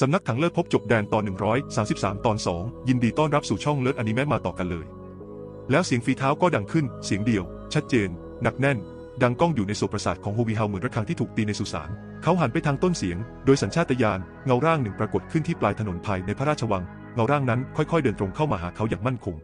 สำนักถังเลิศพบจบแดนตอน 133 ตอน 2 ยินดีต้อนรับสู่ช่องเลิศอนิเมะมาต่อกันเลย แล้วเสียงฝีเท้าก็ดังขึ้น เสียงเดียว ชัดเจน หนักแน่น ดังก้องอยู่ในโสประสาทของโฮวีเฮาเหมือนระฆังที่ถูกตีในสุสาน เขาหันไปทางต้นเสียง โดยสัญชาตญาณเงาร่างหนึ่งปรากฏขึ้นที่ปลายถนนภายในพระราชวัง เงาร่างนั้นค่อยๆเดินตรงเข้ามาหาเขาอย่างมั่นคง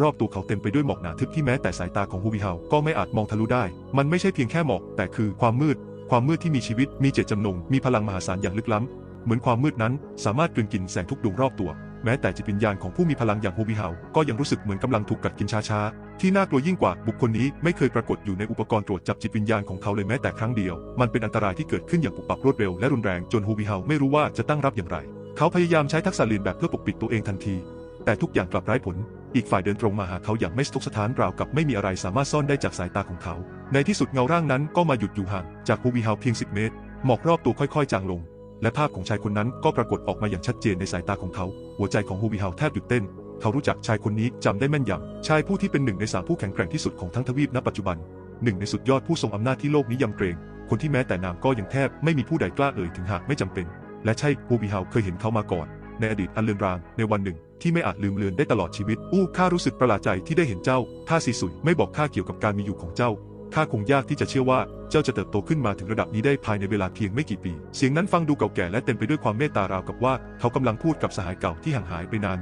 รอบตัวเขาเต็มไปด้วยหมอกหนาทึบที่แม้แต่สายตาของฮูวิเฮาก็ไม่อาจมองทะลุได้ มันไม่ใช่เพียงแค่หมอกแต่คือความมืดความมืดที่มีชีวิต มีเจตจำนง มีพลังมหาศาลอย่างลึกล้ำ เหมือนความมืดนั้นสามารถกลืนกินแสงทุกดวงรอบตัว แม้แต่จิตวิญญาณของผู้มีพลังอย่างฮูวิเฮาก็ยังรู้สึกเหมือนกำลังถูกกัดกินช้าๆ ที่น่ากลัวยิ่งกว่าบุคคลนี้ไม่เคยปรากฏอยู่ในอุปกรณ์ตรวจจับจิตวิญญาณของเขาเลยแม้แต่ครั้งเดียว มันเป็นอันตรายที่เกิดขึ้นอย่างปุบปับรวดเร็วและรุนแรงจนฮูวิเฮาไม่รู้ว่าจะตั้งรับอย่างไร เขาพยายามใช้ทักษะเรียนแบบเพื่อปกปิดตัวเองทันที แต่ทุกอย่างกลับไร้ผล อีกฝ่ายเดินตรงมาหาเขาอย่างไม่สะทกสะท้านราวกับไม่มีอะไรสามารถซ่อนได้จากสายตาของเขา ในที่สุดเงาร่างนั้นก็มาหยุดอยู่ห่างจากฮูวีเฮาเพียง 10 เมตรหมอกรอบตัวค่อยๆ จางลง และภาพของชายคนนั้นก็ปรากฏออกมาอย่างชัดเจนในสายตาของเขา หัวใจของฮูวีเฮาแทบหยุดเต้น เขารู้จักชายคนนี้จำได้แม่นยำ ชายผู้ที่เป็นหนึ่งในสามผู้แข็งแกร่งที่สุดของทั้งทวีปณปัจจุบัน หนึ่งในสุดยอดผู้ทรงอำนาจที่โลกนี้ยำเกรง คนที่แม้แต่นามก็ยังแทบไม่มีผู้ใดกล้าเอ่ยถึงหากไม่จำเป็น และใช่ฮูวีเฮาเคยเห็นเขามาก่อน ในอดีตอันเลือนราง ในวันหนึ่ง ที่ไม่อาจลืมเลือนได้ตลอดชีวิต อู้ข้ารู้สึกประหลาดใจที่ได้เห็นเจ้าถ้าซีสุยไม่บอกข้าเกี่ยวกับการมีอยู่ของเจ้า ข้าคงยากที่จะเชื่อว่าเจ้าจะเติบโตขึ้นมาถึงระดับนี้ได้ภายในเวลาเพียงไม่กี่ปี เสียงนั้นฟังดูเก่าแก่และเต็มไปด้วยความเมตตาราวกับว่าเขากำลังพูดกับสหายเก่าที่ห่างหายไปนาน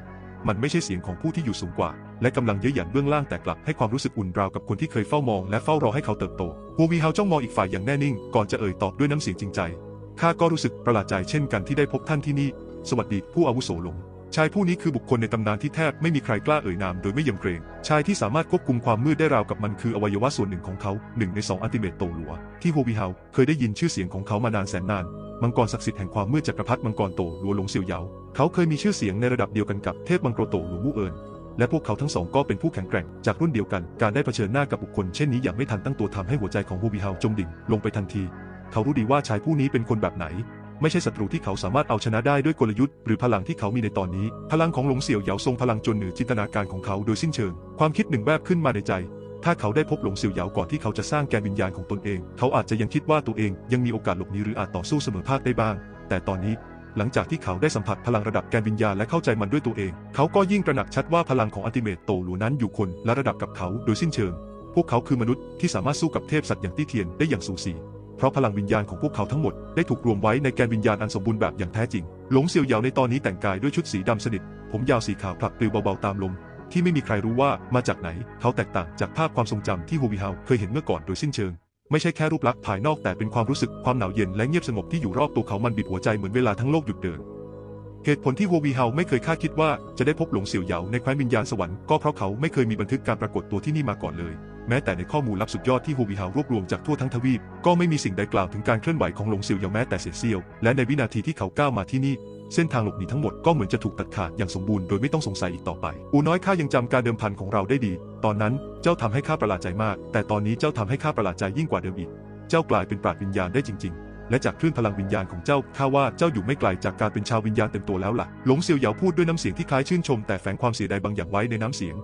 มันไม่ใช่เสียงของผู้ที่อยู่สูงกว่า และกำลังเย้ยหยันเบื้องล่างแต่กลับให้ความรู้สึกอุ่นราวกับคนที่เคยเฝ้ามองและเฝ้ารอให้เขาเติบโตฮูวีเฮาจ้องมองอีกฝ่ายอย่างแน่นิ่ง ก่อนจะเอ่ยตอบด้วยน้ำเสียงจริงใจข้าก็รู้สึกประหลาดใจเช่นกันที่ได้พบท่านที่นี่ สวัสดีผู้อาวุโสหลง ชายผู้นี้คือบุคคลในตำนานที่แทบไม่มีใครกล้าเอ่ยนามโดยไม่ยำเกรง ชายที่สามารถควบคุมความมืดได้ราวกับมันคืออวัยวะส่วนหนึ่งของเขาหนึ่งในสองอัติเมตโตหลัว ที่โฮวีเฮาเคยได้ยินชื่อเสียงของเขามานานแสนนาน มังกรศักดิ์สิทธิ์แห่งความมืดจักรพรรดิมังกรโตหลัวหลงเซียวเหยาเขาเคยมีชื่อเสียงในระดับเดียวกันกับเทพมังกรโตหลวงมู่เอินและพวกเขาทั้งสองก็เป็นผู้แข็งแกร่งจากรุ่นเดียวกัน การได้เผชิญหน้ากับบุคคลเช่นนี้อย่างไม่ทันตั้งตัวทำให้หัวใจของฮูวีเฮาจมดิ่งลงไปทันที เขารู้ดีว่าชายผู้นี้เป็นคนแบบไหน ไม่ใช่ศัตรูที่เขาสามารถเอาชนะได้ด้วยกลยุทธ์หรือพลังที่เขามีในตอนนี้ พลังของหลงเสี่ยวเหยาทรงพลังจนเหนือจินตนาการของเขาโดยสิ้นเชิง ความคิดหนึ่งแวบขึ้นมาในใจ ถ้าเขาได้พบหลงเสี่ยวเหยาก่อนที่เขาจะสร้างแกนวิญญาณของตนเอง เขาอาจจะยังคิดว่าตัวเองยังมีโอกาสหลบหนีหรืออาจต่อสู้เสมอภาคได้บ้าง แต่ตอนนี้หลังจากที่เขาได้สัมผัสพลังระดับแกนวิญญาณและเข้าใจมันด้วยตัวเอง เขาก็ยิ่งตระหนักชัดว่าพลังของอัลติเมตโตหลูนั้นอยู่คนและระดับกับเขาโดยสิ้นเชิง พวกเขาคือมนุษย์ที่สามารถสู้กับเทพสัตว์อย่างตี้เทียนได้อย่างสูสี เพราะพลังวิญญาณของพวกเขาทั้งหมดได้ถูกรวมไว้ในแกนวิญญาณอันสมบูรณ์แบบอย่างแท้จริง หลงเซียวเหยาในตอนนี้แต่งกายด้วยชุดสีดำสนิท ผมยาวสีขาวผลักปลิวเบาๆตามลม ที่ไม่มีใครรู้ว่ามาจากไหน เขาแตกต่างจากภาพความทรงจำที่ฮูวิเฮาเคยเห็นเมื่อก่อนโดยสิ้นเชิง ไม่ใช่แค่รูปลักษณ์ภายนอกแต่เป็นความรู้สึกความหนาวเย็นและเงียบสงบที่อยู่รอบตัวเขามันบีบหัวใจเหมือนเวลาทั้งโลกหยุดเดินเหตุผลที่โฮวีเฮาไม่เคยคาดคิดว่าจะได้พบหลงเสี่ยวเหยาในแคว้นวิญญาณสวรรค์ก็เพราะเขาไม่เคยมีบันทึกการปรากฏตัวที่นี่มาก่อนเลย แม้แต่ในข้อมูลลับสุดยอดที่โฮวีฮารวบรวมจากทั่วทั้งทวีป ก็ไม่มีสิ่งใดกล่าวถึงการเคลื่อนไหวของหลงเสี่ยวเหยาแม้แต่เศษเสี้ยว และในวินาทีที่เขาก้าวมาที่นี่ เส้นทางหลบหนีทั้งหมดก็เหมือนจะถูกตัดขาดอย่างสมบูรณ์โดยไม่ต้องสงสัยอีกต่อไป อูน้อยข้ายังจำการเดิมพันของเราได้ดี ตอนนั้นเจ้าทำให้ข้าประหลาดใจมาก แต่ตอนนี้เจ้าทำให้ข้าประหลาดใจยิ่งกว่าเดิมอีก เจ้ากลายเป็นปราดวิญญาณได้จริง ๆและจากคลื่นพลังวิญญาณของเจ้าข้าว่าเจ้าอยู่ไม่ไกลจากการเป็นชาววิญญาณเต็มตัวแล้วล่ะ หลงเซียวเหยาพูดด้วยน้ำเสียงที่คล้ายชื่นชมแต่แฝงความเสียดายบางอย่างไว้ในน้ำเสียง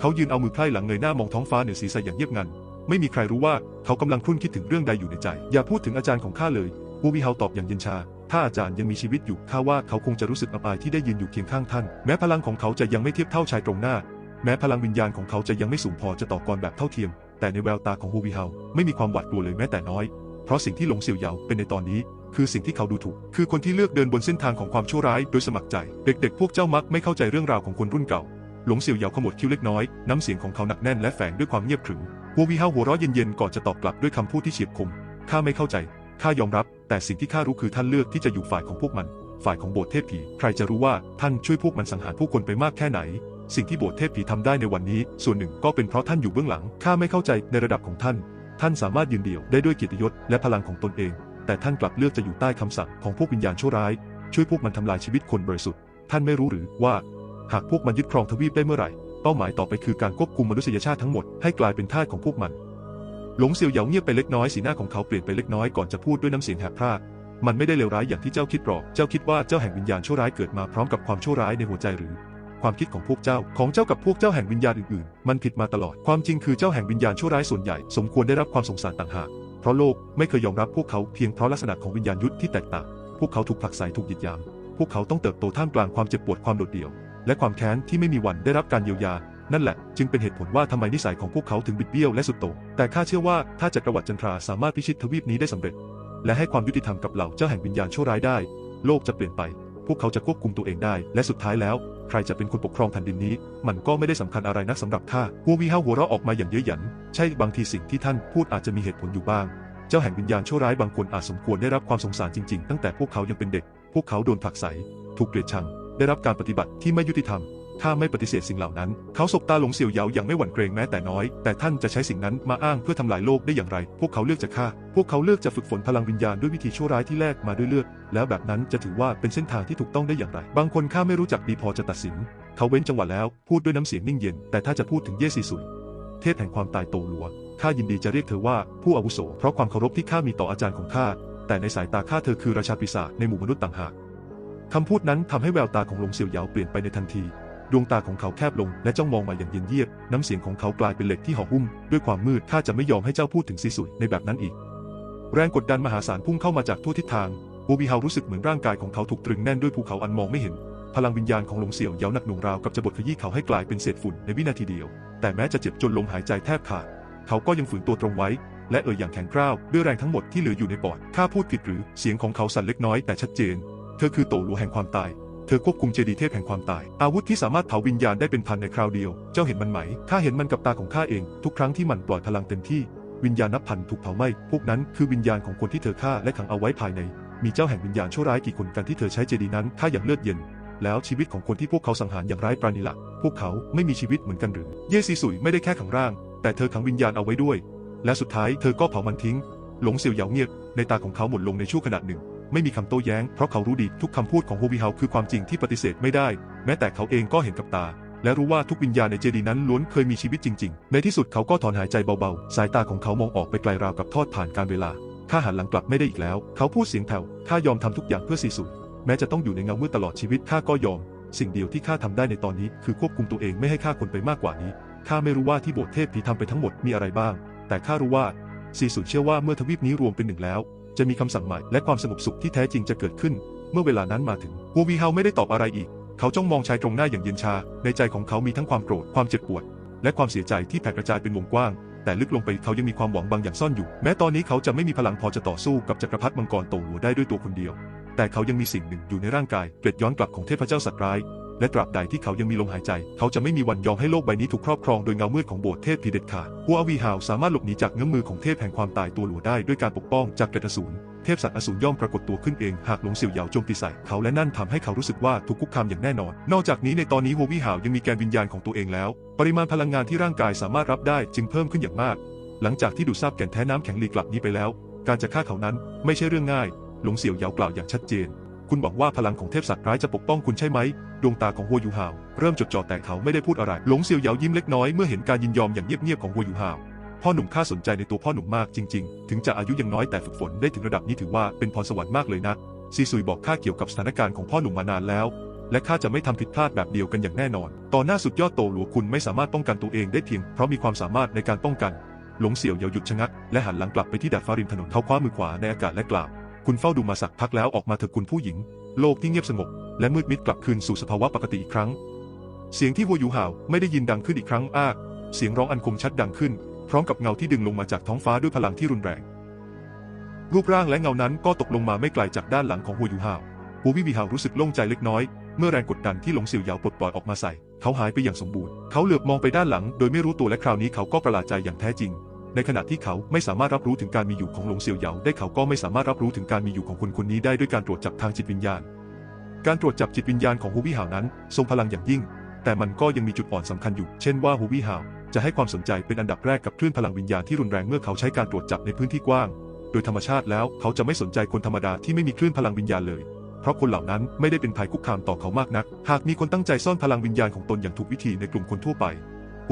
เขายืนเอามือไพร่หลังเงยหน้ามองท้องฟ้าเหนือศีรษะอย่างเงียบงัน ไม่มีใครรู้ว่าเขากำลังครุ่นคิดถึงเรื่องใดอยู่ในใจ อย่าพูดถึงอาจารย์ของข้าเลยวูวีเฮาตอบอย่างเย็นชา ถ้าอาจารย์ยังมีชีวิตอยู่ข้าว่าเขาคงจะรู้สึกอับอายที่ได้ยืนอยู่เคียงข้างท่าน แม้พลังของเขาจะยังไม่เทียบเท่าชายตรงหน้า แม้พลังวิญญาณของเขาจะยังไม่สูงพอจะต่อกรแบบเท่าเทียม แต่ในแววตาของฮูวีเฮาไม่มีความหวาดกลัวเลยแม้แต่น้อย เพราะสิ่งที่หลงเสี่ยวเหยาเป็นในตอนนี้คือสิ่งที่เขาดูถูก คือคนที่เลือกเดินบนเส้นทางของความชั่วร้ายโดยสมัครใจ เด็กๆ พวกเจ้ามักไม่เข้าใจเรื่องราวของคนรุ่นเก่า หลงเสี่ยวเหยาขมวดคิ้วเล็กน้อย น้ำเสียงของเขาหนักแน่นและแฝงด้วยความเงียบขรึมฮูวีเฮาหัวเราะเย็นๆก่อนจะตอบกลับด้วยคำพูดที่เฉียบคม ข้าไม่เข้าใจ ข้ายอมรับ แต่สิ่งที่ข้ารู้คือท่านเลือกที่จะอยู่ฝ่ายของพวกมัน ฝ่ายของโบสถ์เทพผี ใครจะรู้ว่าท่านช่วยพวกมันสังหารผู้คนไปมากแค่ไหน สิ่งที่โบสถ์เทพผีทำได้ในวันนี้ ส่วนหนึ่งก็เป็นเพราะท่านอยู่เบื้องหลัง ข้าไม่เข้าใจในระดับของท่าน ท่านสามารถยืนเดี่ยวได้ด้วยเกียรติยศและพลังของตนเอง แต่ท่านกลับเลือกจะอยู่ใต้คำสั่งของพวกวิญญาณชั่วร้าย ช่วยพวกมันทำลายชีวิตคนบริสุทธิ์ ท่านไม่รู้หรือว่า หากพวกมันยึดครองทวีปได้เมื่อไหร่ เป้าหมายต่อไปคือการควบคุมมนุษยชาติทั้งหมดให้กลายเป็นทาสของพวกมัน หลงเซียวเหยาเงียบไปเล็กน้อยสีหน้าของเขาเปลี่ยนไปเล็กน้อยก่อนจะพูดด้วยน้ำเสียงแหบพร่ามันไม่ได้เลวร้ายอย่างที่เจ้าคิดหรอก เจ้าคิดว่าเจ้าแห่งวิญญาณชั่วร้ายเกิดมาพร้อมกับความชั่วร้ายในหัวใจหรือ ความคิดของพวกเจ้าของเจ้ากับพวกเจ้าแห่งวิญญาณอื่นๆ มันผิดมาตลอด ความจริงคือเจ้าแห่งวิญญาณชั่วร้ายส่วนใหญ่สมควรได้รับความสงสารต่างหาก เพราะโลกไม่เคยยอมรับพวกเขาเพียงเพราะลักษณะของวิญญาณยุทธที่แตกต่าง พวกเขาถูกผลักไสถูกหยิดยาม พวกเขาต้องเติบโตท่ามกลางความเจ็บปวดความโดดเดี่ยว และความแค้นที่ไม่มีวันได้รับการเยียวยา นั่นแหละ จึงเป็นเหตุผลว่าทำไมนิสัยของพวกเขาถึงบิดเบี้ยวและสุดโต่งแต่ข้าเชื่อว่าถ้าจักรวรรดิจันทราสามารถพิชิตทวีปนี้ได้สำเร็จ และให้ความยุติธรรมกับเหล่าเจ้าแห่งวิญญาณชั่วร้ายได้ โลกจะเปลี่ยนไป พวกเขาจะควบคุมตัวเองได้ และสุดท้ายแล้ว ใครจะเป็นคนปกครองแผ่นดินนี้ มันก็ไม่ได้สำคัญอะไรนักสำหรับข้าหัววีเฮาหัวเราะออกมาอย่างเย้ยหยัน ใช่บางทีสิ่งที่ท่านพูดอาจจะมีเหตุผลอยู่บ้าง เจ้าแห่งวิญญาณชั่วร้ายบางคนอาจสมควรได้รับความสงสารจริง ๆ ตั้งแต่พวกเขายังเป็นเด็ก พวกเขาโดนผลักไสถูกเกลียดชัง ได้รับการปฏิบัติที่ไม่ยุติธรรมข้าไม่ปฏิเสธสิ่งเหล่านั้น เขาสบตาหลงเสี่ยวเหยาอย่างไม่หวั่นเกรงแม้แต่น้อย แต่ท่านจะใช้สิ่งนั้นมาอ้างเพื่อทำลายโลกได้อย่างไร พวกเขาเลือกจะฆ่า พวกเขาเลือกจะฝึกฝนพลังวิญญาณด้วยวิธีชั่วร้ายที่แลกมาด้วยเลือด แล้วแบบนั้นจะถือว่าเป็นเส้นทางที่ถูกต้องได้อย่างไร บางคนข้าไม่รู้จักดีพอจะตัดสิน เขาเว้นจังหวะแล้ว พูดด้วยน้ำเสียงนิ่งเย็น แต่ถ้าจะพูดถึงเย่ซีซุยเทพแห่งความตายโตหลัวข้ายินดีจะเรียกเธอว่าผู้อาวุโส เพราะความเคารพที่ข้ามีต่ออาจารย์ของข้า แต่ในสายตาข้าเธอคือราชาปีศาจในหมู่มนุษย์ต่างหาก คำพูดนั้นทำให้แววตาของหลงเสี่ยวเหยาเปลี่ยนไปในทันที ดวงตาของเขาแคบลงและจ้องมองมาอย่างเย็นเยียบ น้ำเสียงของเขากลายเป็นเหล็กที่ห่อหุ้ม ด้วยความมืดข้าจะไม่ยอมให้เจ้าพูดถึงซีสุยในแบบนั้นอีก แรงกดดันมหาศาลพุ่งเข้ามาจากทั่วทิศทางโบบีเฮารู้สึกเหมือนร่างกายของเขาถูกตรึงแน่นด้วยภูเขาอันมองไม่เห็น พลังวิญญาณของหลงเสี่ยวเหยาหนักหน่วงราวกับจะบดขยี้เขาให้กลายเป็นเศษฝุ่นในวินาทีเดียว แต่แม้จะเจ็บจนลมหายใจแทบขาด เขาก็ยังฝืนตัวตรงไว้ และเอ่ยอย่างแข็งกร้าวด้วยแรงทั้งหมดที่เหลืออยู่ในปอดข้าพูดผิดหรือเสียงของเขาสั่นเล็กน้อยแต่ชัดเจน เธอคือโตหลัวแห่งความตาย เธอควบคุมเจดีเทพแห่งความตาย อาวุธที่สามารถเผาวิญญาณได้เป็นพันในคราวเดียว เจ้าเห็นมันไหม ข้าเห็นมันกับตาของข้าเอง ทุกครั้งที่มันปล่อยพลังเต็มที่ วิญญาณนับพันถูกเผาไหม้ พวกนั้นคือวิญญาณของคนที่เธอฆ่าและขังเอาไว้ภายใน มีเจ้าแห่งวิญญาณชั่วร้ายกี่คนกันที่เธอใช้เจดีนั้นฆ่าอย่างเลือดเย็น แล้วชีวิตของคนที่พวกเขาสังหารอย่างไร้ปราณีละพวกเขาไม่มีชีวิตเหมือนกันหรือ เยซีสุยไม่ได้แค่ขังร่าง แต่เธอขังวิญญาณเอาไว้ด้วย และสุดท้ายเธอก็เผามันทิ้ง หลงเสี่ยวเหยาเงียบในตาของเขาหมดลงในชั่วขณะหนึ่ง ไม่มีคำโต้แย้ง เพราะเขารู้ดีทุกคำพูดของโฮวีเฮาคือความจริงที่ปฏิเสธไม่ได้ แม้แต่เขาเองก็เห็นกับตา และรู้ว่าทุกวิญญาณในเจดีย์นั้นล้วนเคยมีชีวิตจริง ๆ ในที่สุดเขาก็ถอนหายใจเบาๆ สายตาของเขามองออกไปไกลราวกับทอดผ่านการเวลา ข้าหันหลังกลับไม่ได้อีกแล้ว เขาพูดเสียงแผ่ว ข้ายอมทำทุกอย่างเพื่อซีสุยแม้จะต้องอยู่ในเงามืดตลอดชีวิตข้าก็ยอม สิ่งเดียวที่ข้าทำได้ในตอนนี้ คือควบคุมตัวเองไม่ให้ฆ่าคนไปมากกว่านี้ ข้าไม่รู้ว่าที่โบสถ์เทพผีทำไปทั้งหมดมีอะไรบ้าง แต่ข้ารู้ว่าซีสุเชื่อว่าเมื่อทวีปนี้รวมเป็นหนึ่งแล้ว จะมีคำสั่งใหม่และความสงบสุขที่แท้จริงจะเกิดขึ้น เมื่อเวลานั้นมาถึงวัววีเฮาไม่ได้ตอบอะไรอีก เขาจ้องมองชายตรงหน้าอย่างเย็นชา ในใจของเขามีทั้งความโกรธความเจ็บปวด และความเสียใจที่แผ่กระจายเป็นวงกว้าง แต่ลึกลงไปเขายังมีความหวังบางอย่างซ่อนอยู่ แม้ตอนนี้เขาจะไม่มีพลังพอจะต่อสู้กับจักรพรรดิมังกรโตหัวได้ด้วยตัวคนเดียว แต่เขายังมีสิ่งหนึ่งอยู่ในร่างกายเกล็ดย้อนกลับของเทพเจ้าสัตว์ร้าย และตราบใดที่เขายังมีลมหายใจ เขาจะไม่มีวันยอมให้โลกใบนี้ถูกครอบครองโดยเงามืดของโบสถ์เทพผีเด็ดขาดหัวอวีฮาวสามารถหลบหนีจากเงื้อมมือของเทพแห่งความตายตัวหลัวได้ด้วยการปกป้องจากเกล็ดอสูรเทพสัตว์อสูรย่อมปรากฏตัวขึ้นเองหากหลงเสี่ยวเหยาโจมตีใส่เขาและนั่นทำให้เขารู้สึกว่าถูกคุกคามอย่างแน่นอน นอกจากนี้ในตอนนี้โฮวี่หาวยังมีแกนวิญญาณของตัวเองแล้ว ปริมาณพลังงานที่ร่างกายสามารถรับได้จึงเพิ่มขึ้นอย่างมาก หลังจากที่ดูดซับแก่นแท้น้ำแข็งลีกลับนี้ไปแล้ว การจะฆ่าเขานั้นไม่ใช่เรื่องง่าย หลงเสี่ยวเหยากล่าวอย่างชัดเจน คุณบอกว่าพลังของเทพสัตว์ร้ายจะปกป้องคุณใช่ไหม ดวงตาของหัวยูฮาวเริ่มจดจ่อแต่เขาไม่ได้พูดอะไร หลงเสี่ยวเหยายิ้มเล็กน้อยเมื่อเห็นการยินยอมอย่างเงียบๆของหัวยูฮาว พ่อหนุ่มข้าสนใจในตัวพ่อหนุ่มมากจริง ๆ ถึงจะอายุยังน้อยแต่ฝึกฝนได้ถึงระดับนี้ถือว่าเป็นพรสวรรค์มากเลยนะซีซุยบอกข้าเกี่ยวกับสถานการณ์ของพ่อหนุ่มมานานแล้ว และข้าจะไม่ทำผิดพลาดแบบเดียวกันอย่างแน่นอน ต่อหน้าสุดยอดโตหลัวคุณไม่สามารถป้องกันตัวเองได้เพียงเพราะมีความสามารถในการป้องกัน หลงเสี่ยวเหยาหยุดชะงักและหันหลังกลับไปที่ดาดฟ้าริมถนนเขาคว้ามือขวาในอากาศและกล่าว คุณเฝ้าดูมาสักพักแล้วออกมาเถอะคุณผู้หญิง โลกที่เงียบสงบ และมืดมิดกลับคืนสู่สภาวะปกติอีกครั้ง เสียงที่วัวยูห่าวไม่ได้ยินดังขึ้นอีกครั้งอ้าเสียงร้องอันคมชัดดังขึ้น พร้อมกับเงาที่ดึงลงมาจากท้องฟ้าด้วยพลังที่รุนแรง รูปร่างและเงานั้นก็ตกลงมาไม่ไกลจากด้านหลังของหัวยูห่าวหัววิวีห่าวรู้สึกโล่งใจเล็กน้อย เมื่อแรงกดดันที่หลงเสี่ยวยาวปลดปล่อยออกมาใส่ เขาหายไปอย่างสมบูรณ์ เขาเหลือบมองไปด้านหลัง โดยไม่รู้ตัวและคราวนี้เขาก็ประหลาดใจอย่างแท้จริง ในขณะที่เขาไม่สามารถรับรู้ถึงการมีอยู่ของหลงเสี่ยวเหยาได้เขาก็ไม่สามารถรับรู้ถึงการมีอยู่ของคนคนนี้ได้ด้วยการตรวจจับทางจิตวิญญาณ การตรวจจับจิตวิญญาณของฮูวี่หาวนั้น ทรงพลังอย่างยิ่ง แต่มันก็ยังมีจุดอ่อนสำคัญอยู่ เช่นว่าฮูวี่หาวจะให้ความสนใจเป็นอันดับแรกกับคลื่นพลังวิญญาณที่รุนแรงเมื่อเขาใช้การตรวจจับในพื้นที่กว้าง โดยธรรมชาติแล้วเขาจะไม่สนใจคนธรรมดาที่ไม่มีคลื่นพลังวิญญาณเลย เพราะคนเหล่านั้นไม่ได้เป็นภัยคุกคามต่อเขามากนัก หากมีคนตั้งใจซ่อนพลังวิญญาณของตนอย่างถูกวิธีในกลุ่มคนทั่วไป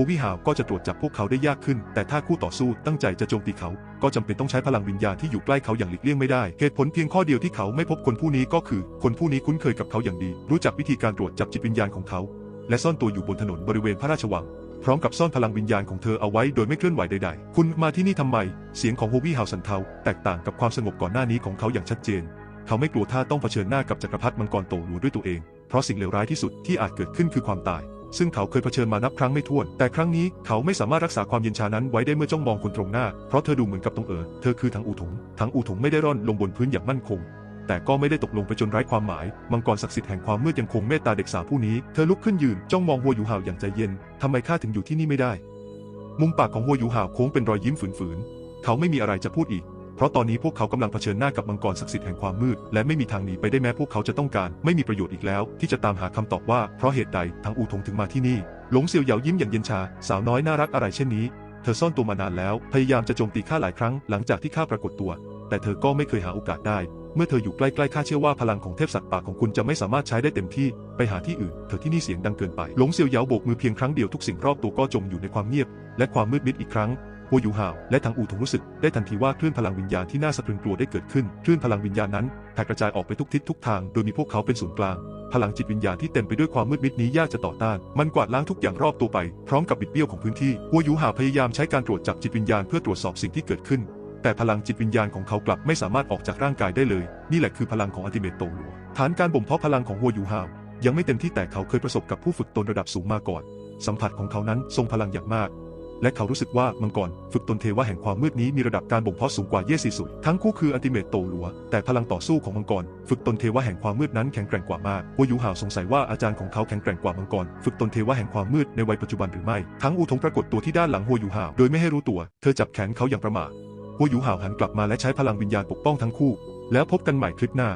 ฮูวี่หาวก็จะตรวจจับพวกเขาได้ยากขึ้น แต่ถ้าคู่ต่อสู้ตั้งใจจะโจมตีเขา ก็จำเป็นต้องใช้พลังวิญญาณที่อยู่ใกล้เขาอย่างหลีกเลี่ยงไม่ได้ เหตุผลเพียงข้อเดียวที่เขาไม่พบคนผู้นี้ก็คือ คนผู้นี้คุ้นเคยกับเขาอย่างดี รู้จักวิธีการตรวจจับจิตวิญญาณของเขา และซ่อนตัวอยู่บนถนนบริเวณพระราชวังพร้อมกับซ่อนพลังวิญญาณของเธอเอาไว้โดยไม่เคลื่อนไหวใดๆ คุณมาที่นี่ทำไม เสียงของโฮวี่ฮาวสันเทาแตกต่างกับความสงบก่อนหน้านี้ของเขาอย่างชัดเจน เขาไม่กลัวท่าต้องเผชิญหน้ากับจักรพรรดิมังกรโตหลัวด้วยตัวเอง เพราะสิ่งเลวร้ายที่สุดที่อาจเกิดขึ้นคือความตาย ซึ่งเขาเคยเผชิญมานับครั้งไม่ถ้วน แต่ครั้งนี้เขาไม่สามารถรักษาความเย็นชานั้นไว้ได้เมื่อจ้องมองคนตรงหน้า เพราะเธอดูเหมือนกับตรงเอ๋อเธอคือถังอูถงถังอูถงไม่ได้ร่อนลงบนพื้นอย่างมั่นคง แต่ก็ไม่ได้ตกลงไปจนไร้ความหมาย มังกรศักดิ์สิทธิ์แห่งความมืดยังคงเมตตาเด็กสาวผู้นี้ เธอลุกขึ้นยืนจ้องมองหัวอยู่ห่าวอย่างใจเย็นทำไมข้าถึงอยู่ที่นี่ไม่ได้ มุมปากของหัวอยู่ห่าวโค้งเป็นรอยยิ้มฝืนๆเขาไม่มีอะไรจะพูดอีก เพราะตอนนี้พวกเขากำลังเผชิญหน้ากับมังกรศักดิ์สิทธิ์แห่งความมืด และไม่มีทางหนีไปได้แม้พวกเขาจะต้องการ ไม่มีประโยชน์อีกแล้ว ที่จะตามหาคำตอบว่าเพราะเหตุใดทางอูทงถึงมาที่นี่หลงเซียวเหยายิ้มอย่างเย็นชา สาวน้อยน่ารักอะไรเช่นนี้ เธอซ่อนตัวมานานแล้ว พยายามจะโจมตีข้าหลายครั้งหลังจากที่ข้าปรากฏตัว แต่เธอก็ไม่เคยหาโอกาสได้ เมื่อเธออยู่ใกล้ๆข้าเชื่อว่าพลังของเทพสัตว์ป่าของคุณจะไม่สามารถใช้ได้เต็มที่ ไปหาที่อื่น เธอที่นี่เสียงดังเกินไป หลงเซียวเหยาโบกมือเพียงครั้งเดียวทุกสิ่งรอบตัวก็จมอยู่ในความเงียบ และความมืดมิดอีกครั้ง หัวยูห่าวและทางอูถงรู้สึกได้ทันทีว่าคลื่นพลังวิญญาณที่น่าสะพรึงกลัวได้เกิดขึ้นคลื่นพลังวิญญาณนั้นแผ่กระจายออกไปทุกทิศทุกทางโดยมีพวกเขาเป็นศูนย์กลาง พลังจิตวิญญาณที่เต็มไปด้วยความมืดมิดนี้ยากจะต่อต้าน มันกวาดล้างทุกอย่างรอบตัวไปพร้อมกับบิดเบี้ยวของพื้นที่หัวยูห่าวพยายามใช้การตรวจจับจิตวิญญาณเพื่อตรวจสอบสิ่งที่เกิดขึ้น แต่พลังจิตวิญญาณของเขากลับไม่สามารถออกจากร่างกายได้เลย นี่แหละคือพลังของอัติเมตโตหลัวฐานการบ่มเพาะพลังของหัวยูห่าวยังไม่เต็มที่แต่เขาเคยประสบกับผู้ฝึกตนระดับสูงมาก่อน สัมผัสของเขานั้นทรงพลังอย่างมาก และเขารู้สึกว่ามังกรฝึกตนเทวะแห่งความมืดนี้มีระดับการบ่มเพาะสูงกว่าเยซีสุด ทั้งคู่คืออัลติเมตโตหลัว แต่พลังต่อสู้ของมังกรฝึกตนเทวะแห่งความมืดนั้นแข็งแกร่งกว่ามากหัวยูห่าวสงสัยว่าอาจารย์ของเขาแข็งแกร่งกว่ามังกรฝึกตนเทวะแห่งความมืดในวัยปัจจุบันหรือไม่ ทั้งอูทงปรากฏตัวที่ด้านหลังหัวยูห่าวโดยไม่ให้รู้ตัว เธอจับแขนเขาอย่างประมาทหัวยูห่าวหันกลับมาและใช้พลังวิญญาณปกป้องทั้งคู่ แล้วพบกันใหม่คลิปหน้า